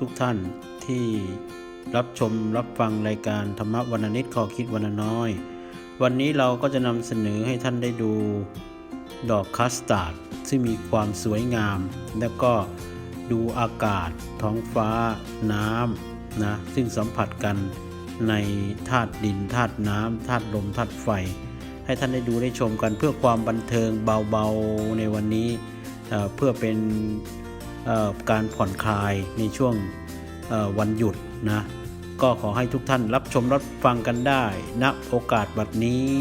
ทุกๆทท่านที่รับชมรับฟังรายการธรรมะวันนิดขอคิดวันน้อย วันนี้เราก็จะนำเสนอให้ท่านได้ดูดอกคัสตาร์ดซึ่งมีความสวยงาม แล้วก็ดูอากาศ ท้องฟ้า น้ำนะซึ่งสัมผัสกันในธาตุดินธาตุน้ำธาตุลมธาตุไฟ ให้ท่านได้ดูได้ชมกันเพื่อความบันเทิงเบาๆในวันนี้เพื่อเป็น การผ่อนคลายในช่วงวันหยุดนะก็ขอให้ทุกท่านรับชมรับฟังกันได้ณโอกาสบัดนี้